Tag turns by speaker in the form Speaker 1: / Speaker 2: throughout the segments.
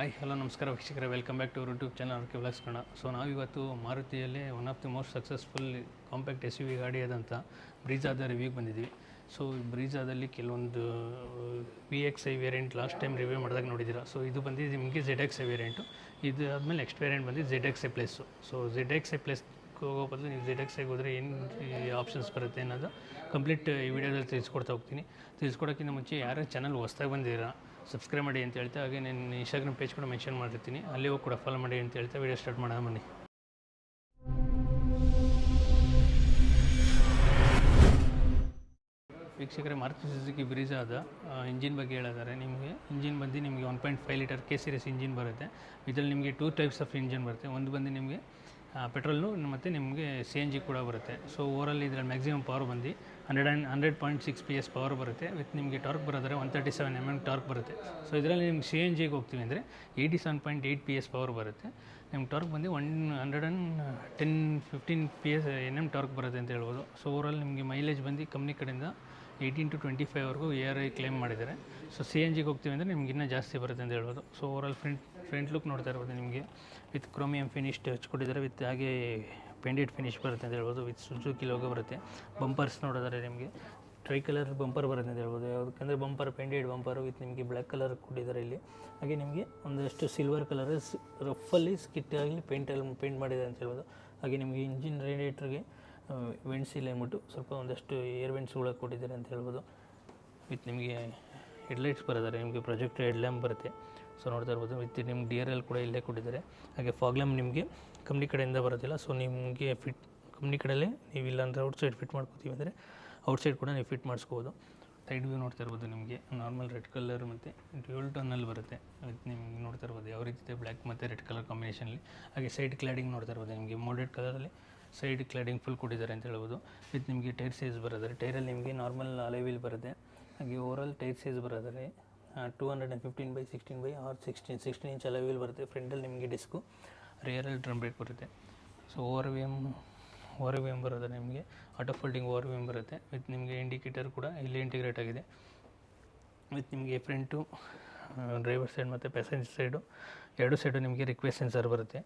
Speaker 1: Hi hello ನಮಸ್ಕಾರ ವೀಕ್ಷಕರ. Welcome back to YouTube channel K vlogs ಕಣ ಸೊ ನಾವಿವತ್ತು ಮಾರುತಿಯಲ್ಲಿ one of the most successful compact S U V ಗಾಡಿ ಆದಂಥ ಬ್ರೀಜಾದ ರಿವ್ಯೂಗೆ ಬಂದಿದ್ವಿ. ಸೊ ಬ್ರೀಜಾದಲ್ಲಿ ಕೆಲವೊಂದು V X I variant last time review ಮಾಡಿದಾಗ ನೋಡಿದ್ದೀರಾ. ಸೊ ಇದು ಬಂದಿದ್ದು ನಿಮಗೆ ಝೆಡ್ ಎಕ್ಸ್ ಐ ವೇರಿಯಂಟು ಇದು ಆದಮೇಲೆ ನೆಕ್ಸ್ಟ್ ವೇರಿಯಂಟ್ ಬಂದಿದ್ದು Z X I plus so Z X I plus ಹೋಗೋ ಬದಲು ನೀವು ಝೆಡ್ ಎಕ್ಸ್ ಹೋದರೆ ಏನು ಆಪ್ಷನ್ಸ್ ಬರುತ್ತೆ ಅನ್ನೋದು ಕಂಪ್ಲೀಟ್ ಈ ವಿಡಿಯೋದಲ್ಲಿ ತಿಳಿಸ್ಕೊಡ್ತಾ ಹೋಗ್ತೀನಿ. ತಿಳಿಸ್ಕೊಡೋಕ್ಕಿಂತ ಮುಂಚೆ ಯಾರು ಚಾನಲ್ ಹೊಸ್ದಾಗಿ ಬಂದಿದ್ದೀರಾ? ಸಬ್ಸ್ಕ್ರೈಬ್ ಮಾಡಿ ಅಂತ ಹೇಳ್ತಾ, ಹಾಗೆ ನಾನು ಇನ್ಸ್ಟಾಗ್ರಾಮ್ ಪೇಜ್ ಕೂಡ ಮೆನ್ಷನ್ ಮಾಡಿರ್ತೀನಿ. ಹೋಗಿ ಕೂಡ ಫಾಲೋ ಮಾಡಿ ಅಂತ ಹೇಳ್ತಾ ವಿಡಿಯೋ ಸ್ಟಾರ್ಟ್ ಮಾಡೋಣ, ಬನ್ನಿ. ವೀಕ್ಷಕರೇ, ಮಾರುತಿ ಸುಜುಕಿ ಬ್ರೀಜಾದ ಇಂಜಿನ್ ಬಗ್ಗೆ ಹೇಳಿದ್ದಾರೆ ನಿಮಗೆ ಇಂಜಿನ್ ಬಂದು ನಿಮಗೆ one point five litre K series engine ಬರುತ್ತೆ. ಇದರಲ್ಲಿ ನಿಮಗೆ ಟೂ ಟೈಪ್ಸ್ ಆಫ್ ಇಂಜಿನ್ ಬರುತ್ತೆ. ಒಂದು ಬಂದು ನಿಮಗೆ ಪೆಟ್ರೋಲು ಮತ್ತು ನಿಮಗೆ ಸಿ ಎನ್ ಜಿ ಕೂಡ ಬರುತ್ತೆ. ಸೊ ಓವರಲ್ಲಿ ಇದರಲ್ಲಿ ಮ್ಯಾಕ್ಸಿಮಮ್ ಪವರ್ ಬಂದು hundred and hundred point six P S power ಬರುತ್ತೆ. ವಿತ್ ನಿಮಗೆ torque ಬರೋದ್ರೆ one thirty seven M M torque ಬರುತ್ತೆ. ಸೊ ಇದರಲ್ಲಿ ನಿಮ್ಗೆ ಸಿ ಎನ್ ಜಿಗೆ ಹೋಗ್ತೀವಿ ಅಂದರೆ eighty seven point eight P S power ಬರುತ್ತೆ. ನಿಮ್ಗೆ ಟಾರ್ಕ್ ಬಂದು one hundred and ten fifteen P S N M torque ಬರುತ್ತೆ ಅಂತ ಹೇಳ್ಬೋದು. ಸೊ ಓವರಲ್ ನಿಮಗೆ ಮೈಲೇಜ್ ಬಂದು ಕಂಪ್ನಿ ಕಡೆಯಿಂದ eighteen to twenty ಫೈವ್ವರೆಗೂ A R I claim ಮಾಡಿದ್ದಾರೆ. ಸೊ ಸಿ ಎನ್ ಜಿಗೆ ಹೋಗ್ತೀವಿ ಅಂದರೆ ನಿಮ್ಗೆ ಇನ್ನೂ ಜಾಸ್ತಿ ಬರುತ್ತೆ ಅಂತ ಹೇಳ್ಬೋದು. So overall front front look ನೋಡ್ತಾ ಇರ್ಬೋದು ನಿಮಗೆ. ವಿತ್ ಕ್ರೋಮಿಯಂ ಫಿನಿಶ್ ಹಚ್ಕೊಟ್ಟಿದ್ದಾರೆ. ವಿತ್ ಹಾಗೆ ಪೆಂಡೆಡ್ ಫಿನಿಶ್ ಬರುತ್ತೆ ಅಂತ ಹೇಳ್ಬೋದು ವಿತ್ ಸುಜುಕಿ ಲೋಗೋ ಬರುತ್ತೆ. ಬಂಪರ್ಸ್ ನೋಡಿದ್ರೆ ನಿಮಗೆ ಟ್ರೈ ಕಲರ್ ಬಂಪರ್ ಬರುತ್ತೆ ಅಂತ ಹೇಳ್ಬೋದು. ಯಾಕಂದರೆ ಬಂಪರ್ ಪೆಂಡೆಡ್ ಬಂಪರ್ ವಿತ್ ನಿಮಗೆ ಬ್ಲ್ಯಾಕ್ ಕಲರ್ ಕೊಟ್ಟಿದ್ದಾರೆ ಇಲ್ಲಿ. ಹಾಗೆ ನಿಮಗೆ ಒಂದಷ್ಟು ಸಿಲ್ವರ್ ಕಲರ್ ರಫಲ್ಲಿ ಸ್ಕಿಟ್ ಆಗಲಿ ಪೇಂಟಲ್ಲಿ ಪೇಂಟ್ ಮಾಡಿದೆ ಅಂತ ಹೇಳ್ಬೋದು. ಹಾಗೆ ನಿಮಗೆ ಇಂಜಿನ್ ರೇಡಿಯೇಟ್ರಿಗೆ ವೆಂಟ್ಸ್ ಇಲ್ಲ ಅಂದ್ಬಿಟ್ಟು ಸ್ವಲ್ಪ ಒಂದಷ್ಟು ಏರ್ ವೆಂಟ್ಸ್ಗಳು ಕೊಟ್ಟಿದ್ದಾರೆ ಅಂತ ಹೇಳ್ಬೋದು. ವಿತ್ ನಿಮಗೆ ಹೆಡ್ಲೈಟ್ಸ್ ಬರೋದಾರೆ ನಿಮಗೆ ಪ್ರೊಜೆಕ್ಟ್ ಹೆಡ್ಲ್ಯಾಂಪ್ ಬರುತ್ತೆ. ಸೊ ನೋಡ್ತಾ ಇರ್ಬೋದು ವಿತ್ ನಿಮ್ಗೆ ಡಿ ಆರ್ ಎಲ್ ಕೂಡ ಇಲ್ಲೇ ಕೊಟ್ಟಿದ್ದಾರೆ. ಹಾಗೆ ಫಾಗ್ ಲ್ಯಾಂಪ್ ನಿಮಗೆ ಕಂಪ್ನಿ ಕಡೆಯಿಂದ ಬರೋದಿಲ್ಲ. ಸೊ ನಿಮಗೆ ಫಿಟ್ ಕಂಪ್ನಿ ಕಡೆಯಲ್ಲೇ ನೀವು ಇಲ್ಲಾಂದರೆ ಔಟ್ಸೈಡ್ ಫಿಟ್ ಮಾಡ್ಕೋತೀವಿ ಅಂದರೆ ಔಟ್ಸೈಡ್ ಕೂಡ ನೀವು ಫಿಟ್ ಮಾಡಿಸ್ಕೋಬೋದು. ಸೈಡ್ ವ್ಯೂ ನೋಡ್ತಾ ಇರ್ಬೋದು ನಿಮಗೆ. ನಾರ್ಮಲ್ ರೆಡ್ ಕಲರ್ ಮತ್ತು ಡ್ಯೂಲ್ ಟೋನಲ್ಲಿ ಬರುತ್ತೆ. ವಿತ್ ನಿಮ್ಗೆ ನೋಡ್ತಾ ಇರ್ಬೋದು. ಯಾವ ರೀತಿ ಇದೆ? ಬ್ಲ್ಯಾಕ್ ಮತ್ತು ರೆಡ್ ಕಲರ್ ಕಾಂಬಿನೇಷನಲ್ಲಿ ಹಾಗೆ ಸೈಡ್ ಕ್ಲಾಡಿಂಗ್ ನೋಡ್ತಾ ಇರ್ಬೋದು ನಿಮಗೆ. ಮೋಡೆಡ್ ಕಲರಲ್ಲಿ ಸೈಡ್ ಕ್ಲಾಡಿಂಗ್ ಫುಲ್ ಕೊಟ್ಟಿದ್ದಾರೆ ಅಂತ ಹೇಳ್ಬೋದು. ವಿತ್ ನಿಮಗೆ ಟೈರ್ ಸೈಜ್ ಬರೋದಾರೆ ಟೈರಲ್ಲಿ ನಿಮಗೆ ನಾರ್ಮಲ್ ಅಲೆವಿಲ್ ಬರುತ್ತೆ. ಹಾಗೆ overall tyre size ಬರೋದಾರೆ two hundred and fifteen by sixteen by R sixteen sixteen inch alloy wheel ಬರುತ್ತೆ. ಫ್ರಂಟಲ್ಲಿ ನಿಮಗೆ ಡಿಸ್ಕು ರಿಯರಲ್ಲಿ ಡ್ರಮ್ ಬ್ರೇಕ್ ಬರುತ್ತೆ. So O R V O R V M ಬರೋದ್ರೆ ನಿಮಗೆ. Auto folding O R V ಬರುತ್ತೆ. With ನಿಮಗೆ indicator ಕೂಡ ಇಲ್ಲಿ ಇಂಟಿಗ್ರೇಟ್ ಆಗಿದೆ. ವಿತ್ ನಿಮಗೆ ಫ್ರಂಟು ಡ್ರೈವರ್ ಸೈಡ್ ಮತ್ತು ಪ್ಯಾಸೆಂಜರ್ ಸೈಡು ಎರಡು ಸೈಡು ನಿಮಗೆ ರಿಕ್ವೆಸ್ಟ್ ಸೆನ್ಸರ್ ಬರುತ್ತೆ.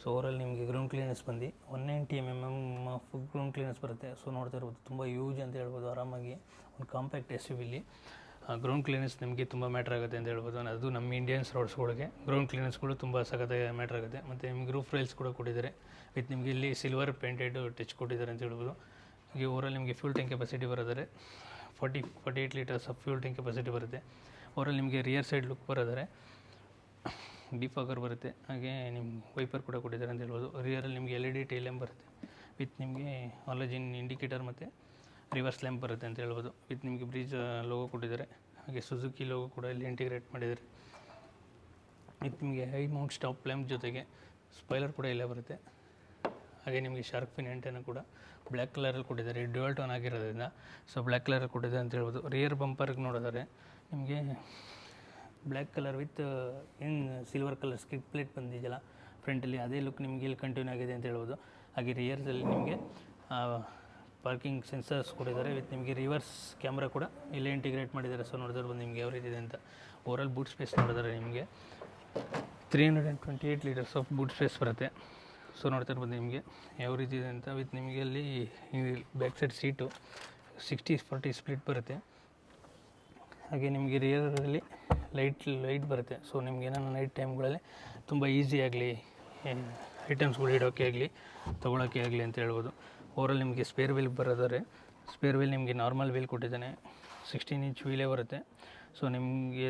Speaker 1: ಸೊ ಓವರಲ್ಲಿ ನಿಮಗೆ ಗ್ರೌಂಡ್ ಕ್ಲೀನರ್ಸ್ ಬಂದು one ninety M M M of ground clearance ಬರುತ್ತೆ. ಸೊ ನೋಡ್ತಾ ಇರ್ಬೋದು, ತುಂಬ ಯೂಜ್ ಅಂತ ಹೇಳ್ಬೋದು, ಆರಾಮಾಗಿ. ಒಂದು ಕಾಂಪ್ಯಾಕ್ಟ್ ಎಸ್ ಯು ವಿಲಿ ಗ್ರೌಂಡ್ ಕ್ಲೀನೆನ್ಸ್ ನಿಮಗೆ ತುಂಬ ಮ್ಯಾಟ್ರ್ ಆಗುತ್ತೆ ಅಂತ ಹೇಳ್ಬೋದು. ಅದು ನಮ್ಮ ಇಂಡಿಯನ್ಸ್ ರೋಡ್ಸ್ಗಳಿಗೆ ಗ್ರೌಂಡ್ ಕ್ಲೀನೆನ್ಸ್ಗಳು ತುಂಬ ಸಖತ್ತಾಗಿ ಮ್ಯಾಟ್ರ್ ಆಗುತ್ತೆ. ಮತ್ತು ನಿಮಗೆ ರೂಫ್ ರೈಲ್ಸ್ ಕೂಡ ಕೊಟ್ಟಿದ್ದಾರೆ. ವಿತ್ ನಿಮಗೆ ಇಲ್ಲಿ ಸಿಲ್ವರ್ ಪೇಂಟೆಡ್ ಟಚ್ ಕೊಟ್ಟಿದ್ದಾರೆ ಅಂತ ಹೇಳ್ಬೋದು. ಹಾಗೆ ಓವರಲ್ಲಿ ನಿಮಗೆ fuel tank capacity ಬರೋದಾರೆ forty forty eight litres of fuel tank capacity ಬರುತ್ತೆ. ಓವರಲ್ಲಿ ನಿಮಗೆ ರಿಯರ್ ಸೈಡ್ ಲುಕ್ ಬರೋದರೆ ಡಿಫಾಗರ್ ಬರುತ್ತೆ. ಹಾಗೆ ನಿಮ್ಮ ವೈಪರ್ ಕೂಡ ಕೊಟ್ಟಿದ್ದಾರೆ ಅಂತ ಹೇಳ್ಬೋದು. ರಿಯರಲ್ಲಿ ನಿಮಗೆ ಎಲ್ ಇ ಡಿ ಟೈಲ್ ಬರುತ್ತೆ. ವಿತ್ ನಿಮಗೆ ಆಲಜಿನ್ ಇಂಡಿಕೇಟರ್ ಮತ್ತು ರಿವರ್ಸ್ ಲ್ಯಾಂಪ್ ಬರುತ್ತೆ ಅಂತ ಹೇಳ್ಬೋದು. ವಿತ್ ನಿಮಗೆ ಬ್ರಿಜ್ ಲೋಗೋ ಕೊಟ್ಟಿದ್ದಾರೆ. ಹಾಗೆ ಸುಜುಕಿ ಲೋಗೋ ಕೂಡ ಇಲ್ಲಿ ಇಂಟಿಗ್ರೇಟ್ ಮಾಡಿದ್ದಾರೆ. ವಿತ್ ನಿಮಗೆ ಹೈ ಮೌಂಟ್ ಸ್ಟಾಪ್ ಲ್ಯಾಂಪ್ ಜೊತೆಗೆ ಸ್ಪೈಲರ್ ಕೂಡ ಇಲ್ಲೇ ಬರುತ್ತೆ. ಹಾಗೆ ನಿಮಗೆ ಶಾರ್ಕ್ ಫಿನ್ ಎಂಟೆನ ಕೂಡ ಬ್ಲ್ಯಾಕ್ ಕಲರಲ್ಲಿ ಕೊಟ್ಟಿದ್ದಾರೆ. ಡ್ಯುಯಲ್ ಟೋನ್ ಆಗಿರೋದ್ರಿಂದ. ಸೊ ಬ್ಲ್ಯಾಕ್ ಕಲರಲ್ಲಿ ಕೊಟ್ಟಿದ್ದಾರೆ ಅಂತ ಹೇಳ್ಬೋದು. ರಿಯರ್ ಬಂಪರ್ಗೆ ನೋಡಿದರೆ ನಿಮಗೆ ಬ್ಲ್ಯಾಕ್ ಕಲರ್ ವಿತ್ ಏನು ಸಿಲ್ವರ್ ಕಲರ್ ಸ್ಕಿಟ್ ಪ್ಲೇಟ್ ಬಂದಿದೆಯಲ್ಲ ಫ್ರಂಟಲ್ಲಿ ಅದೇ ಲುಕ್ ನಿಮಗೆ ಇಲ್ಲಿ ಕಂಟಿನ್ಯೂ ಆಗಿದೆ ಅಂತ ಹೇಳ್ಬೋದು. ಹಾಗೆ ರಿಯರ್ಸಲ್ಲಿ ನಿಮಗೆ ಪಾರ್ಕಿಂಗ್ ಸೆನ್ಸರ್ಸ್ ಕೊಟ್ಟಿದ್ದಾರೆ ವಿತ್ ನಿಮಗೆ ರಿವರ್ಸ್ ಕ್ಯಾಮ್ರಾ ಕೂಡ ಇಲ್ಲೇ ಇಂಟಿಗ್ರೇಟ್ ಮಾಡಿದ್ದಾರೆ. ಸೊ ನೋಡಿದ್ರೆ ನಿಮಗೆ ಯಾವ ರೀತಿ ಇದೆ ಅಂತ ಓವರಾಲ್ ಬೂಟ್ ಸ್ಪೇಸ್ ನೋಡಿದರೆ ನಿಮಗೆ three hundred and twenty eight litres of boot space ಬರುತ್ತೆ. ಸೊ ನೋಡ್ತಾ ಇರ್ಬೋದು ನಿಮಗೆ ಯಾವ ರೀತಿ ಇದೆ ಅಂತ ವಿತ್ ನಿಮಗೆ ಅಲ್ಲಿ back side seat sixty forty split ಬರುತ್ತೆ. ಹಾಗೆ ನಿಮಗೆ ರಿಯರಲ್ಲಿ ಲೈಟ್ ಲೈಟ್ ಬರುತ್ತೆ. ಸೊ ನಿಮ್ಗೆ ಏನಾರು ನೈಟ್ ಟೈಮ್ಗಳಲ್ಲಿ ತುಂಬ ಈಸಿ ಆಗಲಿ ಐಟಮ್ಸ್ಗಳು ಇಡೋಕ್ಕೆ ಆಗಲಿ ತೊಗೊಳೋಕ್ಕೆ ಆಗಲಿ ಅಂತ ಹೇಳ್ಬೋದು. ಓವರಲ್ ನಿಮಗೆ ಸ್ಪೇರ್ ವೀಲ್ ಬರೋದಾದ್ರೆ ಸ್ಪೇರ್ ವೀಲ್ ನಿಮಗೆ ನಾರ್ಮಲ್ ವೀಲ್ ಕೊಟ್ಟಿದ್ದಾನೆ. ಸಿಕ್ಸ್ಟೀನ್ ಇಂಚ್ ವೀಲೇ ಬರುತ್ತೆ. ಸೊ ನಿಮಗೆ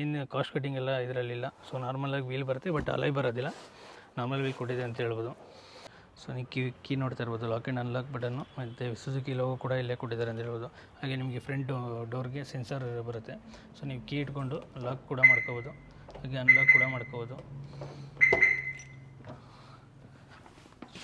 Speaker 1: ಏನು ಕಾಸ್ಟ್ ಕಟ್ಟಿಂಗ್ ಎಲ್ಲ ಇದರಲ್ಲಿಲ್ಲ ಸೊ ನಾರ್ಮಲಾಗಿ ವೀಲ್ ಬರುತ್ತೆ ಬಟ್ ಅಲೈ ಬರೋದಿಲ್ಲ. ನಾರ್ಮಲ್ ವೀಲ್ ಕೊಟ್ಟಿದೆ ಅಂತ ಹೇಳ್ಬೋದು. ಸೊ ನೀವು ಕೀ ಕೀ ನೋಡ್ತಾ ಇರ್ಬೋದು ಲಾಕ್ ಆ್ಯಂಡ್ ಅನ್ಲಾಕ್ ಬಟನ್ನು ಮತ್ತು ಸುಜುಕಿ ಲೋಗೋ ಕೂಡ ಇಲ್ಲೇ ಕೊಟ್ಟಿದ್ದಾರೆ ಅಂತ ಹೇಳ್ಬೋದು. ಹಾಗೆ ನಿಮಗೆ ಫ್ರಂಟ್ ಡೋರ್ಗೆ ಸೆನ್ಸರ್ ಬರುತ್ತೆ. ಸೊ ನೀವು ಕೀ ಇಟ್ಕೊಂಡು ಲಾಕ್ ಕೂಡ ಮಾಡ್ಕೋಬೋದು. ಹಾಗೆ ಅನ್ಲಾಕ್ ಕೂಡ ಮಾಡ್ಕೋಬೋದು.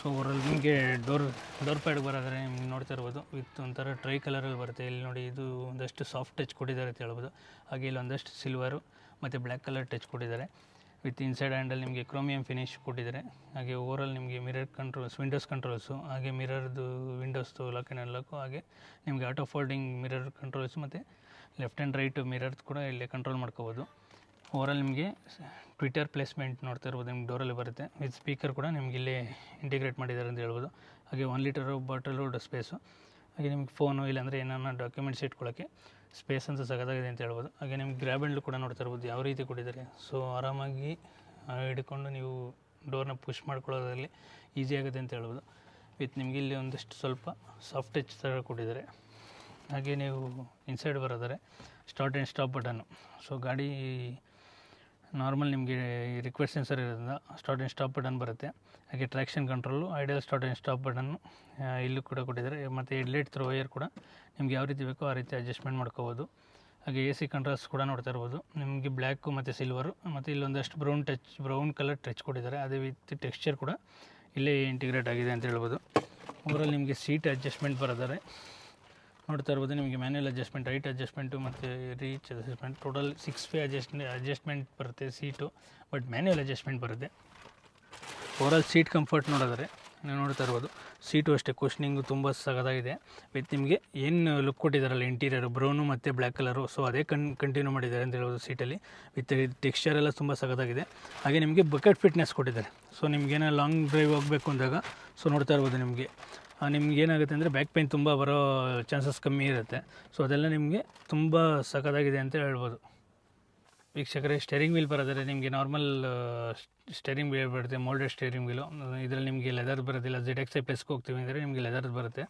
Speaker 1: ಸೊ ಅವರಲ್ಲಿ ನಿಮಗೆ ಡೋರ್ ಡೋರ್ ಪ್ಯಾಡ್ ಬರೋದ್ರೆ ನಿಮ್ಗೆ ನೋಡ್ತಾ ಇರ್ಬೋದು. ವಿತ್ ಒಂಥರ ಟ್ರೈ ಕಲರಲ್ಲಿ ಬರುತ್ತೆ. ಇಲ್ಲಿ ನೋಡಿ ಇದು ಒಂದಷ್ಟು ಸಾಫ್ಟ್ ಟಚ್ ಕೊಟ್ಟಿದ್ದಾರೆ ಅಂತ ಹೇಳ್ಬೋದು. ಹಾಗೆ ಇಲ್ಲಿ ಒಂದಷ್ಟು ಸಿಲ್ವರು ಮತ್ತು ಬ್ಲ್ಯಾಕ್ ಕಲರ್ ಟಚ್ ಕೊಟ್ಟಿದ್ದಾರೆ. ವಿತ್ ಇನ್ಸೈಡ್ ಹ್ಯಾಂಡಲ್ ನಿಮಗೆ ಕ್ರೋಮಿಯಂ ಫಿನಿಶ್ ಕೊಟ್ಟಿದ್ದಾರೆ. ಹಾಗೆ ಓವರಲ್ಲಿ ನಿಮಗೆ ಮಿರರ್ ಕಂಟ್ರೋಲ್ಸ್ ವಿಂಡೋಸ್ ಕಂಟ್ರೋಲ್ಸು, ಹಾಗೆ ಮಿರರ್ದು ವಿಂಡೋಸ್ದು ಲಾಕ್ ಆ್ಯಂಡ್ ಅನ್ಲಾಕು ಹಾಗೆ ನಿಮಗೆ ಆಟೋ ಫೋಲ್ಡಿಂಗ್ ಮಿರರ್ ಕಂಟ್ರೋಲ್ಸ್ ಮತ್ತು ಲೆಫ್ಟ್ ಆ್ಯಂಡ್ ರೈಟ್ ಮಿರರ್ಸ್ ಕೂಡ ಇಲ್ಲಿ ಕಂಟ್ರೋಲ್ ಮಾಡ್ಕೋಬೋದು. ಓವರಾಲ್ ನಿಮಗೆ ಟ್ವಿಟರ್ ಪ್ಲೇಸ್ಮೆಂಟ್ ನೋಡ್ತಾ ಇರ್ಬೋದು, ನಿಮ್ಗೆ ಡೋರಲ್ಲಿ ಬರುತ್ತೆ. ವಿತ್ ಸ್ಪೀಕರ್ ಕೂಡ ನಿಮ್ಗೆ ಇಲ್ಲಿ ಇಂಟಿಗ್ರೇಟ್ ಮಾಡಿದ್ದಾರೆ ಅಂತ ಹೇಳ್ಬೋದು. ಹಾಗೆ ಒನ್ ಲೀಟರ್ ಬಾಟಲು ಸ್ಪೇಸು ಹಾಗೆ ನಿಮ್ಗೆ ಫೋನು ಇಲ್ಲಾಂದರೆ ಏನಾನ ಡಾಕ್ಯುಮೆಂಟ್ಸ್ ಇಟ್ಕೊಳ್ಳೋಕ್ಕೆ ಸ್ಪೇಸ್ ಅಂತ ಸಗದಾಗಿದೆ ಅಂತ ಹೇಳ್ಬೋದು. ಹಾಗೆ ನಿಮ್ಗೆ ಗ್ರ್ಯಾಬ್ ಕೂಡ ನೋಡ್ತಾ ಇರ್ಬೋದು, ಯಾವ ರೀತಿ ಕೊಟ್ಟಿದ್ದಾರೆ. ಸೊ ಆರಾಮಾಗಿ ಹಿಡ್ಕೊಂಡು ನೀವು ಡೋರ್ನ ಪುಷ್ ಮಾಡ್ಕೊಳ್ಳೋದ್ರಲ್ಲಿ ಈಸಿ ಆಗುತ್ತೆ ಅಂತ ಹೇಳ್ಬೋದು. ವಿತ್ ನಿಮಗೆ ಇಲ್ಲಿ ಒಂದಷ್ಟು ಸ್ವಲ್ಪ ಸಾಫ್ಟ್ ಟಚ್ ಥರ ಕೊಟ್ಟಿದ್ದಾರೆ. ಹಾಗೆ ನೀವು inside ಬರೋದಾರೆ start and stop button so ಗಾಡಿ ನಾರ್ಮಲ್ ನಿಮಗೆ ರಿಕ್ವೆಸ್ಟ್ ಸೆನ್ಸರ್ ಇರೋದ್ರಿಂದ ಸ್ಟಾರ್ಟ್ ಆ್ಯಂಡ್ ಸ್ಟಾಪ್ ಬಟನ್ ಬರುತ್ತೆ. ಹಾಗೆ traction control idle start and stop button ಇಲ್ಲೂ ಕೂಡ ಕೊಟ್ಟಿದ್ದಾರೆ. ಮತ್ತು ಹೆಡ್ಲೈಟ್ ಥ್ರೋ ವೈಯರ್ ಕೂಡ ನಿಮ್ಗೆ ಯಾವ ರೀತಿ ಬೇಕೋ ಆ ರೀತಿ ಅಡ್ಜಸ್ಟ್ಮೆಂಟ್ ಮಾಡ್ಕೋಬೋದು. ಹಾಗೆ ಎ ಸಿ ಕಂಟ್ರೋಲ್ಸ್ ಕೂಡ ನೋಡ್ತಾ ಇರ್ಬೋದು. ನಿಮಗೆ ಬ್ಲ್ಯಾಕು ಮತ್ತು ಸಿಲ್ವರು ಮತ್ತು ಇಲ್ಲೊಂದಷ್ಟು brown touch brown colour touch ಕೊಟ್ಟಿದ್ದಾರೆ. ಅದೇ ವಿತ್ ಟೆಕ್ಸ್ಚರ್ ಕೂಡ ಇಲ್ಲೇ ಇಂಟಿಗ್ರೇಟ್ ಆಗಿದೆ ಅಂತ ಹೇಳ್ಬೋದು. ಊರಲ್ಲಿ ನಿಮಗೆ ಸೀಟ್ ಅಡ್ಜಸ್ಟ್ಮೆಂಟ್ ಬರೋದಾರೆ ನೋಡ್ತಾ ಇರ್ಬೋದು, ನಿಮಗೆ ಮ್ಯಾನ್ಯಲ್ ಅಡ್ಜಸ್ಟ್ಮೆಂಟ್ ಹೈಟ್ ಅಡ್ಜಸ್ಟ್ಮೆಂಟು ಮತ್ತು reach adjustment total six way adjust adjustment ಬರುತ್ತೆ ಸೀಟು ಬಟ್ ಮ್ಯಾನ್ಯಲ್ ಅಡ್ಜಸ್ಟ್ಮೆಂಟ್ ಬರುತ್ತೆ. ಓವರಾಲ್ ಸೀಟ್ ಕಂಫರ್ಟ್ ನೋಡಿದ್ರೆ, ನೀವು ನೋಡ್ತಾ ಇರ್ಬೋದು ಸೀಟು ಅಷ್ಟೇ ಕುಷ್ನಿಂಗು ತುಂಬ ಸಗದಾಗಿದೆ. ವಿತ್ ನಿಮಗೆ ಏನು ಲುಕ್ ಕೊಟ್ಟಿದ್ದಾರಲ್ಲ ಇಂಟೀರಿಯರು ಬ್ರೌನು ಮತ್ತು ಬ್ಲ್ಯಾಕ್ ಕಲರು ಸೊ ಅದೇ ಕನ್ ಕಂಟಿನ್ಯೂ ಮಾಡಿದ್ದಾರೆ ಅಂತ ಹೇಳ್ಬೋದು ಸೀಟಲ್ಲಿ ವಿತ್ ಟೆಕ್ಸ್ಚರ್ ಎಲ್ಲ ತುಂಬ ಸಗದಾಗಿದೆ. ಹಾಗೆ ನಿಮಗೆ ಬಕೆಟ್ ಫಿಟ್ನೆಸ್ ಕೊಟ್ಟಿದ್ದಾರೆ. ಸೊ ನಿಮಗೇನೋ ಲಾಂಗ್ ಡ್ರೈವ್ ಹೋಗಬೇಕು ಅಂದಾಗ ಸೊ ನೋಡ್ತಾ ಇರ್ಬೋದು ನಿಮಗೆ. ನಿಮ್ಗೆ ಏನಾಗುತ್ತೆ ಅಂದರೆ ಬ್ಯಾಕ್ ಪೇನ್ ತುಂಬ ಬರೋ ಚಾನ್ಸಸ್ ಕಮ್ಮಿ ಇರುತ್ತೆ. ಸೊ ಅದೆಲ್ಲ ನಿಮಗೆ ತುಂಬ ಸಖತ್ತಾಗಿದೆ ಅಂತ ಹೇಳ್ಬೋದು. ವೀಕ್ಷಕರೇ ಸ್ಟೇರಿಂಗ್ ವೀಲ್ ಬರೋದಾದ್ರೆ ನಿಮಗೆ ನಾರ್ಮಲ್ ಸ್ಟೇರಿಂಗ್ ವೀಲ್ ಬರುತ್ತೆ ಮೋಲ್ಡೆಡ್ ಸ್ಟೇರಿಂಗ್ ವೀಲು ಇದರಲ್ಲಿ ನಿಮಗೆ ಲೆದರ್ ಬರೋದಿಲ್ಲ ಜೆಡ್ ಎಕ್ಸ್ ಐ ಪ್ಲಸ್ಗೆ ಹೋಗ್ತೀವಿ ಅಂದರೆ ನಿಮಗೆ ಲೆದರ್ ಬರುತ್ತೆ.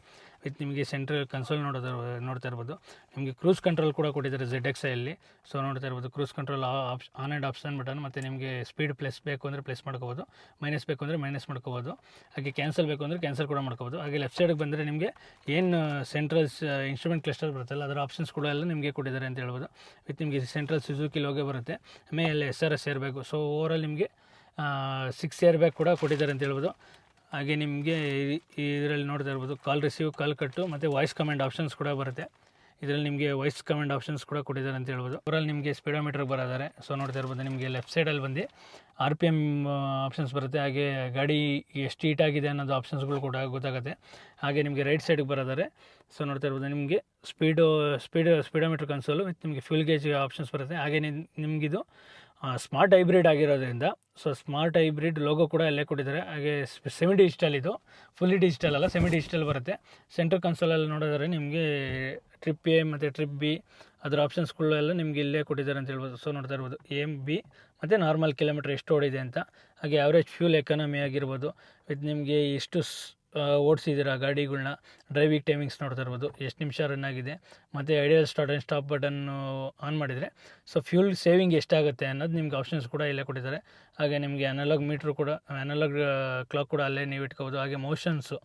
Speaker 1: ವಿತ್ ನಿಮಗೆ ಸೆಂಟ್ರಲ್ ಕನ್ಸೋಲ್ ನೋಡೋದು, ನೋಡ್ತಾ ಇರ್ಬೋದು. ನಿಮಗೆ ಕ್ರೂಸ್ ಕಂಟ್ರೋಲ್ ಕೂಡ ಕೊಟ್ಟಿದ್ದಾರೆ ಜೆಡ್ ಎಕ್ಸ್ ಐಯಲ್ಲಿ ಸೊ ನೋಡ್ತಾ ಇರ್ಬೋದು ಕ್ರೂಸ್ ಕಂಟ್ರೋಲ್ ಆಪ್ಷ್ ಆನ್ ಆ್ಯಂಡ್ ಆಪ್ಷನ್ ಬಟನ್ ಮತ್ತು ನಿಮಗೆ ಸ್ಪೀಡ್ ಪ್ಲಸ್ ಬೇಕು ಅಂದರೆ ಪ್ಲಸ್ ಮಾಡ್ಕೋಬೋದು. ಮೈನಸ್ ಬೇಕು ಅಂದರೆ ಮೈನಸ್ ಮಾಡ್ಕೋಬೋದು. ಹಾಗೆ ಕ್ಯಾನ್ಸಲ್ ಬೇಕು ಅಂದರೆ ಕ್ಯಾನ್ಸಲ್ ಕೂಡ ಮಾಡ್ಕೋಬೋದು. ಹಾಗೆ ಲೆಫ್ಟ್ ಸೈಡ್ಗೆ ಬಂದರೆ ನಿಮಗೆ ಏನು ಸೆಂಟ್ರಲ್ಸ್ ಇನ್ಸ್ಟ್ರೂಮೆಂಟ್ ಕ್ಲಸ್ಟರ್ ಬರುತ್ತಲ್ಲ, ಅದರ ಆಪ್ಷನ್ಸ್ ಕೂಡ ಎಲ್ಲ ನಿಮಗೆ ಕೊಟ್ಟಿದ್ದಾರೆ ಅಂತ ಹೇಳ್ಬೋದು. ವಿತ್ ನಿಮಗೆ ಸೆಂಟ್ರಲ್ ಸುಜುಕಿ ಲೋಗೆ ಬರುತ್ತೆ. ಆಮೇಲೆ ಎಸ್ ಆರ್ ಎಸ್ ಇರಬೇಕು ಸೊ ಓವರಾಲ್ ನಿಮಗೆ ಸಿಕ್ಸ್ ಇಯರ್ ಬ್ಯಾಗ್ ಕೂಡ ಕೊಟ್ಟಿದ್ದಾರೆ ಅಂತ ಹೇಳ್ಬೋದು. ಹಾಗೆ ನಿಮಗೆ ಇದರಲ್ಲಿ ನೋಡ್ತಾ ಇರ್ಬೋದು ಕಾಲ್ ರಿಸೀವ್ ಕಾಲ್ ಕಟ್ಟು ಮತ್ತು ವಾಯ್ಸ್ ಕಮೆಂಟ್ ಆಪ್ಷನ್ಸ್ ಕೂಡ ಬರುತ್ತೆ. ಇದರಲ್ಲಿ ನಿಮಗೆ ವಾಯ್ಸ್ ಕಮೆಂಟ್ ಆಪ್ಷನ್ಸ್ ಕೂಡ ಕೊಟ್ಟಿದ್ದಾರೆ ಅಂತ ಹೇಳ್ಬೋದು. ಅವರಲ್ಲಿ ನಿಮಗೆ ಸ್ಪೀಡೋಮೀಟರ್ ಬರೋದಾರೆ ಸೊ ನೋಡ್ತಾ ಇರ್ಬೋದು, ನಿಮಗೆ ಲೆಫ್ಟ್ ಸೈಡಲ್ಲಿ ಬಂದು ಆರ್ ಪಿ ಎಂ ಆಪ್ಷನ್ಸ್ ಬರುತ್ತೆ. ಹಾಗೆ ಗಾಡಿ ಎಷ್ಟು ಆಗಿದೆ ಅನ್ನೋದು ಆಪ್ಷನ್ಸ್ಗಳು ಕೂಡ ಗೊತ್ತಾಗುತ್ತೆ. ಹಾಗೆ ನಿಮಗೆ ರೈಟ್ ಸೈಡ್ಗೆ ಬರೋದಾರೆ ಸೊ ನೋಡ್ತಾ ಇರ್ಬೋದು, ನಿಮಗೆ ಸ್ಪೀಡು ಸ್ಪೀಡ್ ಸ್ಪೀಡೋಮೀಟ್ರ್ ಕನ್ಸೋಲು ಮತ್ತು ನಿಮಗೆ ಫ್ಯೂಲ್ ಗೇಜ್ ಆಪ್ಷನ್ಸ್ ಬರುತ್ತೆ. ಹಾಗೆ ನಿಮ್- ನಿಮಗಿದು ಸ್ಮಾರ್ಟ್ ಹೈಬ್ರಿಡ್ ಆಗಿರೋದ್ರಿಂದ ಸೊ ಸ್ಮಾರ್ಟ್ ಹೈಬ್ರಿಡ್ ಲೋಗೋ ಕೂಡ ಅಲ್ಲೇ ಕೊಟ್ಟಿದ್ದಾರೆ. ಹಾಗೆ ಸೆಮಿ ಡಿಜಿಟಲ್ ಇದು. ಫುಲ್ಲಿ ಡಿಜಿಟಲ್ ಅಲ್ಲ ಸೆಮಿ ಡಿಜಿಟಲ್ ಬರುತ್ತೆ. ಸೆಂಟ್ರಲ್ ಕನ್ಸೋಲಲ್ಲಿ ನೋಡಿದ್ರೆ ನಿಮಗೆ ಟ್ರಿಪ್ ಎ ಮತ್ತು ಟ್ರಿಪ್ ಬಿ ಅದರ ಆಪ್ಷನ್ಸ್ಗಳೆಲ್ಲ ನಿಮಗೆ ಇಲ್ಲೇ ಕೊಟ್ಟಿದ್ದಾರೆ ಅಂತ ಹೇಳ್ಬೋದು. ಸೊ ನೋಡ್ತಾ ಇರ್ಬೋದು. ಎಂ ಬಿ ಮತ್ತು ನಾರ್ಮಲ್ ಕಿಲೋಮೀಟ್ರ್ ಎಷ್ಟು ಓಡಿದೆ ಅಂತ. ಹಾಗೆ ಆವ್ರೇಜ್ ಫ್ಯೂಲ್ ಎಕಾನಮಿ ಆಗಿರ್ಬೋದು. ವಿತ್ ನಿಮಗೆ ಎಷ್ಟು ಓಡಿಸಿದ್ದೀರಾ ಗಾಡಿಗಳನ್ನ ಡ್ರೈವಿಂಗ್ ಟೈಮಿಂಗ್ಸ್ ನೋಡ್ತಾ ಇರ್ಬೋದು. ಎಷ್ಟು ನಿಮಿಷ ರನ್ ಆಗಿದೆ? ಮತ್ತು idle start and stop button on ಮಾಡಿದರೆ ಸೊ ಫ್ಯೂಲ್ ಸೇವಿಂಗ್ ಎಷ್ಟಾಗುತ್ತೆ ಅನ್ನೋದು ನಿಮ್ಗೆ ಆಪ್ಷನ್ಸ್ ಕೂಡ ಇಲ್ಲೇ ಕೊಟ್ಟಿದ್ದಾರೆ. ಹಾಗೆ ನಿಮಗೆ ಅನಲಾಗ್ ಮೀಟ್ರ್ ಕೂಡ ಅನಲಾಗ್ ಕ್ಲಾಕ್ ಕೂಡ ಅಲ್ಲೇ ನೀವು ಇಟ್ಕೋಬೋದು. ಹಾಗೆ ಮೋಷನ್ಸು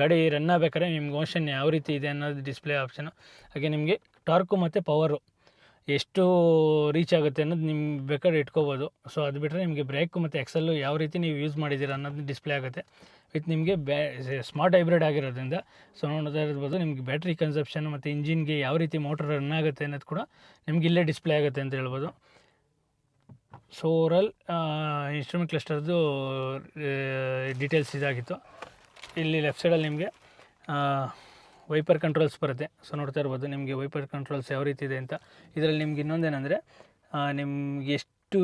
Speaker 1: ಗಾಡಿ ರನ್ ಆಗಬೇಕಾದ್ರೆ ನಿಮ್ಗೆ ಮೋಷನ್ ಯಾವ ರೀತಿ ಇದೆ ಅನ್ನೋದು ಡಿಸ್ಪ್ಲೇ ಆಪ್ಷನು ಹಾಗೆ ನಿಮಗೆ ಟಾರ್ಕು ಮತ್ತು ಪವರು ಎಷ್ಟು ರೀಚ್ ಆಗುತ್ತೆ ಅನ್ನೋದು ನಿಮ್ಗೆ ಬೇಕಾದ್ರೆ ಇಟ್ಕೋಬೋದು. ಸೊ ಅದು ಬಿಟ್ಟರೆ ನಿಮಗೆ ಬ್ರೇಕು ಮತ್ತು ಎಕ್ಸಲ್ಲು ಯಾವ ರೀತಿ ನೀವು ಯೂಸ್ ಮಾಡಿದ್ದೀರ ಅನ್ನೋದು ಡಿಸ್ಪ್ಲೇ ಆಗುತ್ತೆ. ವಿತ್ ನಿಮಗೆ ಬ್ಯಾ ಸ್ಮಾರ್ಟ್ ಹೈಬ್ರಿಡ್ ಆಗಿರೋದ್ರಿಂದ ಸೊ ನೋಡ್ತಾ ಇರ್ಬೋದು ನಿಮಗೆ ಬ್ಯಾಟ್ರಿ ಕನ್ಸಪ್ಷನ್ ಮತ್ತು ಇಂಜಿನ್ಗೆ ಯಾವ ರೀತಿ ಮೋಟರ್ ರನ್ ಆಗುತ್ತೆ ಅನ್ನೋದು ಕೂಡ ನಿಮ್ಗೆ ಇಲ್ಲೇ ಡಿಸ್ಪ್ಲೇ ಆಗುತ್ತೆ ಅಂತ ಹೇಳ್ಬೋದು. ಸೊ ಓವರಲ್ ಇನ್ಸ್ಟ್ರೂಮೆಂಟ್ ಕ್ಲಸ್ಟರ್ದು ಡೀಟೇಲ್ಸ್ ಇದಾಗಿತ್ತು. ಇಲ್ಲಿ ಲೆಫ್ಟ್ ಸೈಡಲ್ಲಿ ನಿಮಗೆ ವೈಪರ್ ಕಂಟ್ರೋಲ್ಸ್ ಬರುತ್ತೆ. ಸೊ ನೋಡ್ತಾ ಇರ್ಬೋದು ನಿಮಗೆ ವೈಪರ್ ಕಂಟ್ರೋಲ್ಸ್ ಯಾವ ರೀತಿ ಇದೆ ಅಂತ. ಇದರಲ್ಲಿ ನಿಮ್ಗೆ ಇನ್ನೊಂದೇನೆಂದರೆ ನಿಮ್ಗೆ ಎಷ್ಟು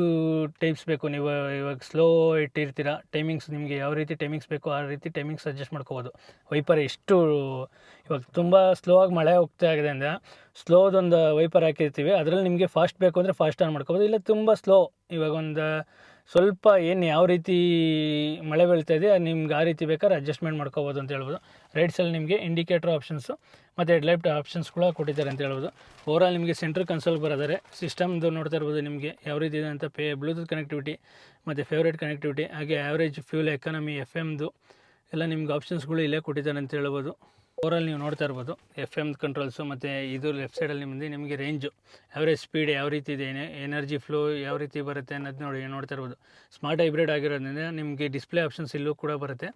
Speaker 1: ಟೈಪ್ಸ್ ಬೇಕು, ನೀವು ಇವಾಗ ಸ್ಲೋ ಇಟ್ಟಿರ್ತೀರ ಟೈಮಿಂಗ್ಸ್ ನಿಮಗೆ ಯಾವ ರೀತಿ ಟೈಮಿಂಗ್ಸ್ ಬೇಕು ಆ ರೀತಿ ಟೈಮಿಂಗ್ಸ್ ಅಡ್ಜಸ್ಟ್ ಮಾಡ್ಕೋಬೋದು. ವೈಪರ್ ಎಷ್ಟು, ಇವಾಗ ತುಂಬ ಸ್ಲೋ ಆಗಿ ಮಳೆ ಹೋಗ್ತಾ ಆಗಿದೆ ಅಂದರೆ ಸ್ಲೋದೊಂದು ವೈಪರ್ ಹಾಕಿರ್ತೀವಿ. ಅದರಲ್ಲಿ ನಿಮಗೆ ಫಾಸ್ಟ್ ಬೇಕು ಅಂದರೆ ಫಾಸ್ಟ್ ಆನ್ ಮಾಡ್ಕೋಬೋದು. ಇಲ್ಲ ತುಂಬ ಸ್ಲೋ ಇವಾಗ ಒಂದು ಸ್ವಲ್ಪ ಏನು ಯಾವ ರೀತಿ ಮಳೆ ಬೀಳ್ತಾ ಇದೆ, ನಿಮ್ಗೆ ಆ ರೀತಿ ಬೇಕಾದ್ರೆ ಅಡ್ಜಸ್ಟ್ಮೆಂಟ್ ಮಾಡ್ಕೋಬೋದು ಅಂತ ಹೇಳ್ಬೋದು. ರೈಟ್ಸಲ್ಲಿ ನಿಮಗೆ ಇಂಡಿಕೇಟರ್ ಆಪ್ಷನ್ಸು ಮತ್ತು ಹೆಡ್ಲೈಟ್ ಆಪ್ಷನ್ಸ್ ಕೂಡ ಕೊಟ್ಟಿದ್ದಾರೆ ಅಂತ ಹೇಳ್ಬೋದು. ಓವರಾಲ್ ನಿಮಗೆ ಸೆಂಟ್ರ್ ಕನ್ಸೋಲ್ ಬರೋದಾರೆ ಸಿಸ್ಟಮ್ದು ನೋಡ್ತಾ ಇರ್ಬೋದು ನಿಮಗೆ ಯಾವ ರೀತಿ ಇದೆ ಅಂತ, ಪೇ ಬ್ಲೂಟೂತ್ ಕನೆಕ್ಟಿವಿಟಿ ಮತ್ತು ಫೇವ್ರೇಟ್ ಕನೆಕ್ಟಿವಿಟಿ ಹಾಗೆ ಆ್ಯಾವ್ರೇಜ್ ಫ್ಯೂಲ್ ಎಕಾನಮಿ ಎಫ್ ಎಮ್ದು ಎಲ್ಲ ನಿಮ್ಗೆ ಆಪ್ಷನ್ಸ್ಗಳು ಇಲ್ಲೇ ಕೊಟ್ಟಿದ್ದಾರೆ ಅಂತ ಹೇಳ್ಬೋದು. ಓವರಾಲ್ ನೀವು ನೋಡ್ತಾ ಇರ್ಬೋದು ಎಫ್ ಎಂ ಕಂಟ್ರೋಲ್ಸು ಮತ್ತು ಇದು ಲೆಫ್ಟ್ ಸೈಡಲ್ಲಿ ನಿಮ್ಮದು ನಿಮಗೆ ರೇಂಜು ಅವರೇಜ್ ಸ್ಪೀಡ್ ಯಾವ ರೀತಿ ಇದೆ ಎನರ್ಜಿ ಫ್ಲೋ ಯಾವ ರೀತಿ ಬರುತ್ತೆ ಅನ್ನೋದು ನೋಡಿ ನೋಡ್ತಾ ಇರ್ಬೋದು. ಸ್ಮಾರ್ಟ್ ಹೈಬ್ರಿಡ್ ಆಗಿರೋದ್ರಿಂದ ನಿಮಗೆ ಡಿಸ್ಪ್ಲೇ ಆಪ್ಷನ್ಸ್ ಇಲ್ಲೂ ಕೂಡ ಬರುತ್ತೆ.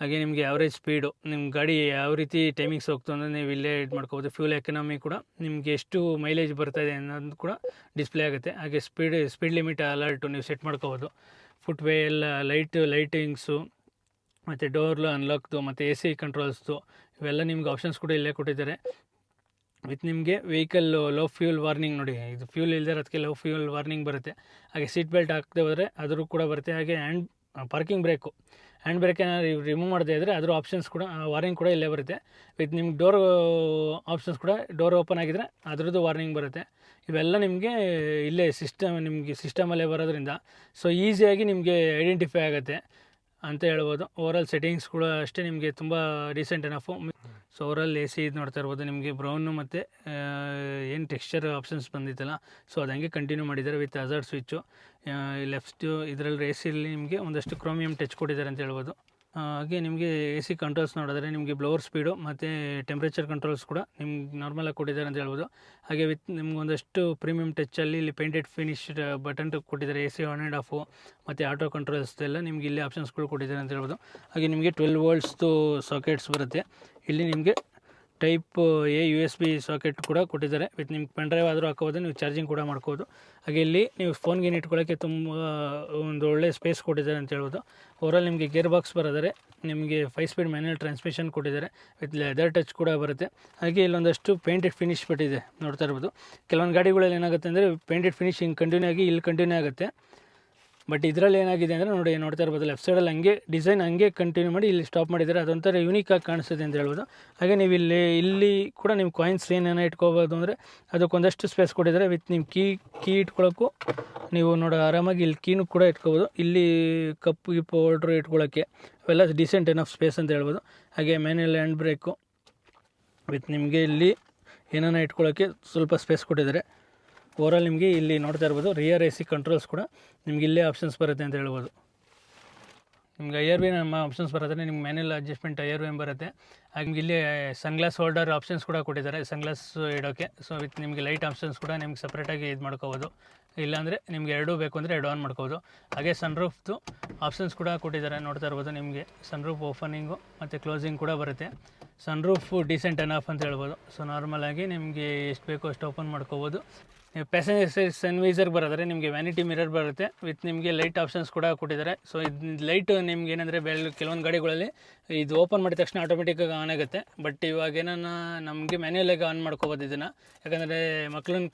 Speaker 1: ಹಾಗೆ ನಿಮಗೆ ಅವರೇಜ್ ಸ್ಪೀಡು ನಿಮ್ಮ ಗಾಡಿ ಯಾವ ರೀತಿ ಟೈಮಿಂಗ್ಸ್ ಹೋಗ್ತು ಅಂದರೆ ನೀವು ಇಲ್ಲೇ ಇದು ಮಾಡ್ಕೋಬೋದು. ಫ್ಯೂಲ್ ಎಕನಾಮಿ ಕೂಡ ನಿಮಗೆ ಎಷ್ಟು ಮೈಲೇಜ್ ಬರ್ತಾ ಇದೆ ಅನ್ನೋದು ಕೂಡ ಡಿಸ್ಪ್ಲೇ ಆಗುತ್ತೆ. ಹಾಗೆ ಸ್ಪೀಡ್ ಸ್ಪೀಡ್ ಲಿಮಿಟ್ ಅಲರ್ಟು ನೀವು ಸೆಟ್ ಮಾಡ್ಕೋಬೋದು. ಫುಟ್ವೇ ಎಲ್ಲ ಲೈಟ್ ಲೈಟಿಂಗ್ಸು ಮತ್ತು ಡೋರ್ಲು, ಅನ್ಲಾಕ್ದು, ಮತ್ತು ಎ ಸಿ ಕಂಟ್ರೋಲ್ಸ್ದು, ಇವೆಲ್ಲ ನಿಮ್ಗೆ ಆಪ್ಷನ್ಸ್ ಕೂಡ ಇಲ್ಲೇ ಕೊಟ್ಟಿದ್ದಾರೆ. ವಿತ್ ನಿಮಗೆ ವೆಹಿಕಲ್ ಲೋ ಫ್ಯೂಲ್ ವಾರ್ನಿಂಗ್ ನೋಡಿ, ಇದು ಫ್ಯೂಲ್ ಇಲ್ಲದೆ ಅದಕ್ಕೆ ಲೋ ಫ್ಯೂಲ್ ವಾರ್ನಿಂಗ್ ಬರುತ್ತೆ. ಹಾಗೆ ಸೀಟ್ ಬೆಲ್ಟ್ ಹಾಕದೆ ಹೋದರೆ ಅದರೂ ಕೂಡ ಬರುತ್ತೆ. ಹಾಗೆ hand parking brake. Hand brake ಏನಾದ್ರು ರಿಮೂವ್ ಮಾಡದೇ ಇದ್ದರೆ ಅದರ ಆಪ್ಷನ್ಸ್ ಕೂಡ ವಾರ್ನಿಂಗ್ ಕೂಡ ಇಲ್ಲೇ ಬರುತ್ತೆ. ವಿತ್ ನಿಮ್ಗೆ ಡೋರ್, ಆಪ್ಷನ್ಸ್ ಕೂಡ ಡೋರ್ ಓಪನ್ ಆಗಿದ್ರೆ ಅದ್ರದ್ದು ವಾರ್ನಿಂಗ್ ಬರುತ್ತೆ. ಇವೆಲ್ಲ ನಿಮಗೆ ಇಲ್ಲೇ ಸಿಸ್ಟಮ್, ನಿಮಗೆ ಸಿಸ್ಟಮಲ್ಲೇ ಬರೋದ್ರಿಂದ ಸೊ ಈಸಿಯಾಗಿ ನಿಮಗೆ ಐಡೆಂಟಿಫೈ ಆಗುತ್ತೆ. ಅಂತ ಹೇಳ್ಬೋದು. ಓವರಾಲ್ ಸೆಟ್ಟಿಂಗ್ಸ್ ಕೂಡ ಅಷ್ಟೇ ನಿಮಗೆ ತುಂಬ recent enough so overall A C ಇದು ನೋಡ್ತಾ ಇರ್ಬೋದು. ನಿಮಗೆ ಬ್ರೌನು ಮತ್ತು ಏನು ಟೆಕ್ಸ್ಚರ್ ಆಪ್ಷನ್ಸ್ ಬಂದಿತ್ತಲ್ಲ ಸೊ ಅದು ಹಂಗೆ ಕಂಟಿನ್ಯೂ ಮಾಡಿದ್ದಾರೆ ವಿತ್ ಅಜರ್ಡ್ ಸ್ವಿಚ್ಚು ಲೆಫ್ಟು ಇದರಲ್ಲಿ ಎ ಸಿಲಿ ನಿಮಗೆ ಒಂದಷ್ಟು ಕ್ರೋಮಿಯಂ ಟಚ್ ಕೊಟ್ಟಿದ್ದಾರೆ ಅಂತ ಹೇಳ್ಬೋದು. ಹಾಗೆ ನಿಮಗೆ ಎ ಸಿ ಕಂಟ್ರೋಲ್ಸ್ ನೋಡಿದ್ರೆ ನಿಮಗೆ ಬ್ಲೋವರ್ ಸ್ಪೀಡು ಮತ್ತು ಟೆಂಪ್ರೇಚರ್ ಕಂಟ್ರೋಲ್ಸ್ ಕೂಡ ನಿಮ್ಗೆ ನಾರ್ಮಲಾಗಿ ಕೊಟ್ಟಿದ್ದಾರೆ ಅಂತ ಹೇಳ್ಬೋದು. ಹಾಗೆ ವಿತ್ ನಿಮ್ಗೆ ಒಂದಷ್ಟು ಪ್ರೀಮಿಯಂ ಟಚ್ಚಲ್ಲಿ ಇಲ್ಲಿ ಪೇಂಟೆಡ್ ಫಿನಿಶ್ ಬಟನ್ ಕೊಟ್ಟಿದ್ದಾರೆ A C on and off ಮತ್ತು ಆಟೋ ಕಂಟ್ರೋಲ್ಸ್ ಎಲ್ಲ ನಿಮ್ಗೆ ಇಲ್ಲಿ ಆಪ್ಷನ್ಸ್ಗಳು ಕೊಟ್ಟಿದ್ದಾರೆ ಅಂತ ಹೇಳ್ಬೋದು. ಹಾಗೆ ನಿಮಗೆ ಟ್ವೆಲ್ ವೋಲ್ಟ್ಸ್ದು ಸಾಕೆಟ್ಸ್ ಬರುತ್ತೆ. ಇಲ್ಲಿ ನಿಮಗೆ type A, U S B socket ಕೂಡ ಕೊಟ್ಟಿದ್ದಾರೆ. ವಿತ್ ನಿಮ್ಗೆ ಪೆನ್ ಡ್ರೈವ್ ಆದರೂ ಹಾಕೋಬೋದು, ನೀವು ಚಾರ್ಜಿಂಗ್ ಕೂಡ ಮಾಡ್ಕೋಬೋದು. ಹಾಗೆ ಇಲ್ಲಿ ನೀವು ಫೋನ್ ಏನು ಇಟ್ಕೊಳ್ಳೋಕ್ಕೆ ತುಂಬ, ಒಂದು ಒಳ್ಳೆ ಸ್ಪೇಸ್ ಕೊಟ್ಟಿದ್ದಾರೆ ಅಂತ ಹೇಳ್ಬೋದು. ಓವರಾಲ್ ನಿಮಗೆ ಗೇರ್ ಬಾಕ್ಸ್ ಬರೋದರೆ, ನಿಮಗೆ ಫೈ ಸ್ಪೀಡ್ ಮ್ಯಾನ್ಯಲ್ ಟ್ರಾನ್ಸ್ಮಿಷನ್ ಕೊಟ್ಟಿದ್ದಾರೆ. ವಿತ್ ಲೆದರ್ ಟಚ್ ಕೂಡ ಬರುತ್ತೆ. ಹಾಗೆ ಇಲ್ಲೊಂದಷ್ಟು ಪೇಂಟೆಡ್ ಫಿನಿಶ್ ಬಿಟ್ಟಿದೆ. ನೋಡ್ತಾ ಇರ್ಬೋದು. ಕೆಲವೊಂದು ಗಾಡಿಗಳಲ್ಲಿ ಏನಾಗುತ್ತೆ ಅಂದರೆ ಪೇಂಟೆಡ್ ಫಿನಿಶಿಂಗ್ ಕಂಟಿನ್ಯೂ ಆಗಿ, ಇಲ್ಲಿ ಕಂಟಿನ್ಯೂ ಆಗುತ್ತೆ. ಬಟ್ ಇದರಲ್ಲಿ ಏನಾಗಿದೆ ಅಂದರೆ ನೋಡಿ, ನೋಡ್ತಾ ಇರ್ಬೋದು ಲೆಫ್ಟ್ ಸೈಡಲ್ಲಿ ಹಂಗೆ ಡಿಸೈನ್ ಹಂಗೆ ಕಂಟಿನ್ಯೂ ಮಾಡಿ ಇಲ್ಲಿ ಸ್ಟಾಪ್ ಮಾಡಿದ್ದಾರೆ. ಅದೊಂಥರ ಯೂನಿಕ್ ಆಗಿ ಕಾಣಿಸ್ತದೆ ಅಂತ ಹೇಳ್ಬೋದು. ಹಾಗೆ ನೀವು ಇಲ್ಲಿ ಇಲ್ಲಿ ಕೂಡ ನೀವು ಕಾಯಿನ್ಸ್ ಏನೇನೋ ಇಟ್ಕೋಬೋದು ಅಂದರೆ ಅದಕ್ಕೊಂದಷ್ಟು ಸ್ಪೇಸ್ ಕೊಟ್ಟಿದ್ದಾರೆ. ವಿತ್ ನಿಮ್ಮ ಕೀ ಕೀ ಇಟ್ಕೊಳ್ಳೋಕ್ಕೂ ನೀವು ನೋಡೋ, ಆರಾಮಾಗಿ ಇಲ್ಲಿ ಕೀನು ಕೂಡ ಇಟ್ಕೋಬೋದು. ಇಲ್ಲಿ ಕಪ್ಪು ಗಿಪ್ಪು ಹೋಲ್ಡ್ರು ಇಟ್ಕೊಳ್ಳೋಕ್ಕೆ ಅವೆಲ್ಲ ಡಿಸೆಂಟ್ ಎನಫ್ ಸ್ಪೇಸ್ ಅಂತ ಹೇಳ್ಬೋದು. ಹಾಗೆ ಮೇನಲ್ಲಿ ಹ್ಯಾಂಡ್ ಬ್ರೇಕು ವಿತ್ ನಿಮಗೆ ಇಲ್ಲಿ ಏನಾನ ಇಟ್ಕೊಳ್ಳೋಕ್ಕೆ ಸ್ವಲ್ಪ ಸ್ಪೇಸ್ ಕೊಟ್ಟಿದ್ದಾರೆ. ಓವರಾಲ್ ನಿಮಗೆ ಇಲ್ಲಿ ನೋಡ್ತಾ ಇರ್ಬೋದು. ರಿಯರ್ ಎ ಕಂಟ್ರೋಲ್ಸ್ ಕೂಡ ನಿಮ್ಗೆ ಇಲ್ಲೇ ಆಪ್ಷನ್ಸ್ ಬರುತ್ತೆ ಅಂತ ಹೇಳ್ಬೋದು. ನಿಮ್ಗೆ ಐಯರ್ ವಿ ನಮ್ಮ ಆಪ್ಷನ್ಸ್ ಬರುತ್ತೆ, ನಿಮ್ಗೆ ಮ್ಯಾನ್ಯಲ್ ಅಡ್ಜಸ್ಟ್ಮೆಂಟ್ ಐಯರ್ ವಿ ಬರುತ್ತೆ. ಹಾಗೆ ಇಲ್ಲಿ ಸನ್ಗ್ಲಾಸ್ ಹೋಲ್ಡರ್ ಆಪ್ಷನ್ಸ್ ಕೂಡ ಕೊಟ್ಟಿದ್ದಾರೆ. ಸನ್ಗ್ಲಾಸ್ ಇಡೋಕ್ಕೆ ಸೊ ವಿತ್ ನಿಮಗೆ ಲೈಟ್ ಆಪ್ಷನ್ಸ್ ಕೂಡ ನಿಮ್ಗೆ ಸಪ್ರೇಟಾಗಿ ಇದು ಮಾಡ್ಕೋಬೋದು. ಇಲ್ಲಾಂದರೆ ನಿಮ್ಗೆ ಎರಡೂ ಬೇಕು ಅಂದರೆ ಎರಡು ಆನ್ ಮಾಡ್ಕೋಬೋದು. ಹಾಗೆ ಸನ್ರೂಫ್ದು ಆಪ್ಷನ್ಸ್ ಕೂಡ ಕೊಟ್ಟಿದ್ದಾರೆ ನೋಡ್ತಾ ಇರ್ಬೋದು ನಿಮಗೆ. ಸನ್ರೂಫ್ ಓಪನಿಂಗು ಮತ್ತು ಕ್ಲೋಸಿಂಗ್ ಕೂಡ ಬರುತ್ತೆ. ಸನ್ರೂಫ್ ಡಿಸೆಂಟ್ ಆಫ್ ಅಂತ ಹೇಳ್ಬೋದು. ಸೊ ನಾರ್ಮಲಾಗಿ ನಿಮಗೆ ಎಷ್ಟು ಬೇಕೋ ಅಷ್ಟು ಓಪನ್ ಮಾಡ್ಕೋಬೋದು. ಪ್ಯಾಸೆಂಜರ್ ಸನ್ವೈಸರ್ ಬರೋದ್ರೆ ನಿಮಗೆ ವ್ಯಾನಿಟಿ ಮಿರರ್ ಬರುತ್ತೆ. ವಿತ್ ನಿಮಗೆ ಲೈಟ್ ಆಪ್ಷನ್ಸ್ ಕೂಡ ಕೊಟ್ಟಿದ್ದಾರೆ. ಸೊ ಇದು ಲೈಟ್ ನಿಮ್ಗೆ ಏನಂದರೆ ಬೆಳ ಕೆಲವೊಂದು ಗಾಡಿಗಳಲ್ಲಿ ಇದು ಓಪನ್ ಮಾಡಿದ ತಕ್ಷಣ ಆಟೋಮೆಟಿಕ್ಕಾಗಿ ಆನ್ ಆಗುತ್ತೆ. ಬಟ್ ಇವಾಗ ಏನಾನ ನಮಗೆ ಮ್ಯಾನ್ಯಲಾಗಿ ಆನ್ ಮಾಡ್ಕೋಬೋದು ಇದನ್ನು. ಯಾಕಂದರೆ ಮಕ್ಕಳನ್ನ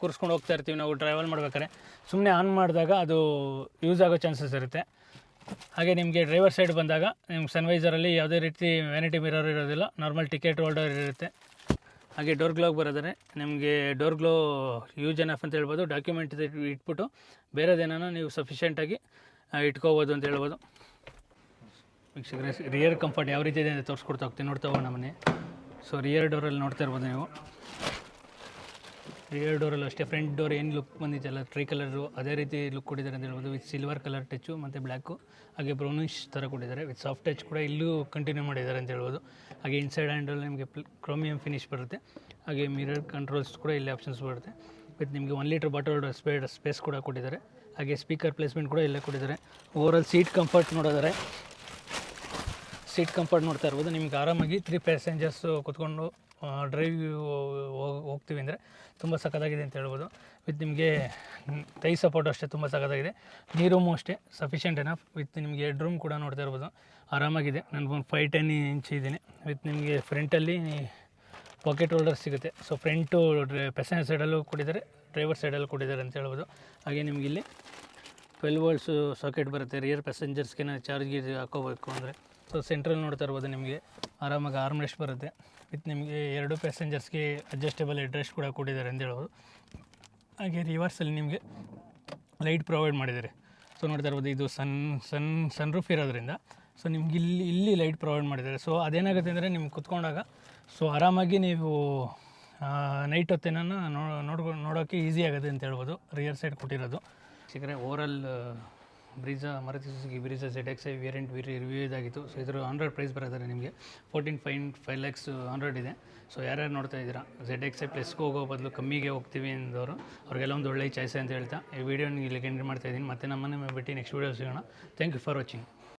Speaker 1: ಕೂರಿಸ್ಕೊಂಡು ಹೋಗ್ತಾ ಇರ್ತೀವಿ ನಾವು ಟ್ರಾವೆಲ್ ಮಾಡ್ಬೇಕಾದ್ರೆ. ಸುಮ್ಮನೆ ಆನ್ ಮಾಡಿದಾಗ ಅದು ಯೂಸ್ ಆಗೋ ಚಾನ್ಸಸ್ ಇರುತ್ತೆ. ಹಾಗೆ ನಿಮಗೆ ಡ್ರೈವರ್ ಸೈಡ್ ಬಂದಾಗ, ನಿಮ್ಗೆ ಸನ್ವೈಸರಲ್ಲಿ ಯಾವುದೇ ರೀತಿ ವ್ಯಾನಿಟಿ ಮಿರರ್ ಇರೋದಿಲ್ಲ. ನಾರ್ಮಲ್ ಟಿಕೆಟ್ ಹೋಲ್ಡರ್ ಇರುತ್ತೆ. ಹಾಗೆ ಡೋರ್ ಗ್ಲೋ ಬರೋದರೆ ನಿಮಗೆ ಡೋರ್ ಗ್ಲೋ ಯೂಸ್ ಎನಫ್ ಅಂತ ಹೇಳ್ಬೋದು. ಡಾಕ್ಯುಮೆಂಟ್ ಇಟ್ಬಿಟ್ಟು ಬೇರೆದೇನೋ ನೀವು ಸಫಿಷಿಯೆಂಟಾಗಿ ಇಟ್ಕೋಬೋದು ಅಂತ ಹೇಳ್ಬೋದು. ವೀಕ್ಷಕರೇ ರಿಯರ್ ಕಂಫರ್ಟ್ ಯಾವ ರೀತಿ ಇದೆ ಅಂತ ತೋರಿಸ್ಕೊಡ್ತಾ ಹೋಗ್ತೀನಿ. ನೋಡ್ತಾ ಹೋಗೋಣ ಮನೆ. ಸೊ ರಿಯರ್ ಡೋರಲ್ಲಿ ನೋಡ್ತಾ ಇರ್ಬೋದು ನೀವು. ರಿಯರ್ ಡೋರಲ್ಲೂ ಅಷ್ಟೇ ಫ್ರಂಟ್ ಡೋರ್ ಏನು ಲುಕ್ ಬಂದಿದೆಯಲ್ಲ ಟ್ರೈ ಕಲರು ಅದೇ ರೀತಿ ಲುಕ್ ಕೊಟ್ಟಿದ್ದಾರೆ ಅಂತ ಹೇಳ್ಬೋದು ವಿತ್ ಸಿಲ್ವರ್ ಕಲರ್ ಟಚ್ಚು ಮತ್ತು ಬ್ಲ್ಯಾಕು ಹಾಗೆ ಬ್ರೌನಿಶ್ ಥರ ಕೊಟ್ಟಿದ್ದಾರೆ ವಿತ್ ಸಾಫ್ಟ್ ಟಚ್ ಕೂಡ ಇಲ್ಲೂ ಕಂಟಿನ್ಯೂ ಮಾಡಿದ್ದಾರೆ ಅಂತ ಹೇಳ್ಬೋದು. ಹಾಗೆ ಇನ್ಸೈಡ್ ಹ್ಯಾಂಡಲ್ ನಿಮಗೆ ಕ್ರೋಮಿಯಂ ಫಿನಿಶ್ ಬರುತ್ತೆ. ಹಾಗೆ ಮಿರರ್ ಕಂಟ್ರೋಲ್ಸ್ ಕೂಡ ಇಲ್ಲಿ ಆಪ್ಷನ್ಸ್ ಬರುತ್ತೆ. ವಿತ್ ನಿಮಗೆ one litre bottle speed space ಕೂಡ ಕೊಟ್ಟಿದ್ದಾರೆ. ಹಾಗೆ ಸ್ಪೀಕರ್ ಪ್ಲೇಸ್ಮೆಂಟ್ ಕೂಡ ಇಲ್ಲೇ ಕೊಟ್ಟಿದ್ದಾರೆ. ಓವರಾಲ್ ಸೀಟ್ ಕಂಫರ್ಟ್ ನೋಡಿದರೆ ಸೀಟ್ ಕಂಫರ್ಟ್ ನೋಡ್ತಾ ಇರ್ಬೋದು. ನಿಮಗೆ ಆರಾಮಾಗಿ ತ್ರೀ ಪ್ಯಾಸೆಂಜರ್ಸು ಕುತ್ಕೊಂಡು ಡ್ರೈವ್ ಹೋಗ್ತೀವಿ ಅಂದರೆ ತುಂಬ ಸಖತ್ತಾಗಿದೆ ಅಂತ ಹೇಳ್ಬೋದು. ವಿತ್ ನಿಮಗೆ ತೈ ಸಪೋರ್ಟ್ ಅಷ್ಟೇ ತುಂಬ ಸಖತ್ತಾಗಿದೆ. ನೀ ರೂಮು ಅಷ್ಟೇ ಸಫಿಷಿಯೆಂಟ್ ಎನಫ್ ವಿತ್ ನಿಮಗೆ ಹೆಡ್ ರೂಮ್ ಕೂಡ ನೋಡ್ತಾ ಇರ್ಬೋದು. ಆರಾಮಾಗಿದೆ. ಒಂದು ಫೈವ್ ಟೆನ್ ಇಂಚ್ ಇದ್ದೀನಿ. ವಿತ್ ನಿಮಗೆ ಫ್ರಂಟಲ್ಲಿ ಪಾಕೆಟ್ ಹೋಲ್ಡರ್ ಸಿಗುತ್ತೆ. ಸೊ ಫ್ರಂಟು ಪ್ಯಾಸೆಂಜರ್ ಸೈಡಲ್ಲೂ ಕೊಟ್ಟಿದ್ದಾರೆ. ಡ್ರೈವರ್ ಸೈಡಲ್ಲೂ ಕೊಟ್ಟಿದ್ದಾರೆ ಅಂತ ಹೇಳ್ಬೋದು. ಹಾಗೆ ನಿಮಗಿಲ್ಲಿ ಟ್ವೆಲ್ ವೋಲ್ಟ್ಸು ಸಾಕೆಟ್ ಬರುತ್ತೆ. ರಿಯರ್ ಪ್ಯಾಸೆಂಜರ್ಸ್ಗೆ ಚಾರ್ಜ್ ಗೀರ್ ಹಾಕೋಬೇಕು ಅಂದರೆ. ಸೊ ಸೆಂಟ್ರಲ್ ನೋಡ್ತಾ ಇರ್ಬೋದು ನಿಮಗೆ. ಆರಾಮಾಗಿ ಆರ್ಮ್ ರೆಸ್ಟ್ ಬರುತ್ತೆ. ವಿತ್ ನಿಮಗೆ ಎರಡು ಪ್ಯಾಸೆಂಜರ್ಸ್ಗೆ ಅಡ್ಜಸ್ಟೇಬಲ್ ಹೆಡ್ ಕೂಡ ಕೊಟ್ಟಿದ್ದಾರೆ ಅಂತ ಹೇಳ್ಬೋದು. ಹಾಗೆ ರಿವರ್ಸಲ್ಲಿ ನಿಮಗೆ ಲೈಟ್ ಪ್ರೊವೈಡ್ ಮಾಡಿದ್ದಾರೆ. ಸೊ ನೋಡ್ತಾ ಇರ್ಬೋದು ಇದು ಸನ್ ಸನ್ ಸನ್ ರೂಫ್ ಇರೋದ್ರಿಂದ. ಸೊ ನಿಮ್ಗೆ ಇಲ್ಲಿ ಇಲ್ಲಿ ಲೈಟ್ ಪ್ರೊವೈಡ್ ಮಾಡಿದ್ದಾರೆ. ಸೊ ಅದೇನಾಗುತ್ತೆ ಅಂದರೆ ನಿಮ್ಗೆ ಕುತ್ಕೊಂಡಾಗ ಸೊ ಆರಾಮಾಗಿ ನೀವು ನೈಟ್ ಹೊತ್ತೇನ ನೋಡ್ಕೊಂಡು ನೋಡೋಕ್ಕೆ ಈಸಿ ಆಗುತ್ತೆ ಅಂತ ಹೇಳ್ಬೋದು. ರಿಯರ್ ಸೈಡ್ ಕೊಟ್ಟಿರೋದು. ಸಿಕ್ಕರೆ overall Brezza, Maruti Suzuki, Brezza set X I variant V review ಇದಾಗಿತ್ತು. ಸೊ ಇದರ ಹಂಡ್ರೆಡ್ ಪ್ರೈಸ್ ಬರೋದಾರೆ ನಿಮಗೆ. Fourteen fine five lakhs Android ಇದೆ. ಸೊ ಯಾರ್ಯಾರು ನೋಡ್ತಾ ಇದ್ದೀರಾ? ಝೆಡ್ ಎಕ್ಸ್ ಐ ಪ್ಲಸ್ಗೆ ಹೋಗೋ ಬದಲು ಕಮ್ಮಿಗೆ ಹೋಗ್ತೀವಿ ಅಂದವರು, ಅವ್ರಿಗೆಲ್ಲ ಒಂದು ಒಳ್ಳೆಯ ಚಾಯ್ಸ್ ಅಂತ ಹೇಳ್ತಾ, ಈ ವಿಡಿಯೋ ಇಲ್ಲಿಗೆ ಎಂಡ್ ಮಾಡ್ತಾ ಇದ್ದೀನಿ. ಮತ್ತೆ ನಮ್ಮನೆ ಬಿಟ್ಟು ನೆಕ್ಸ್ಟ್ ವೀಡಿಯೋ ಸಿಗೋಣ. Thank you for watching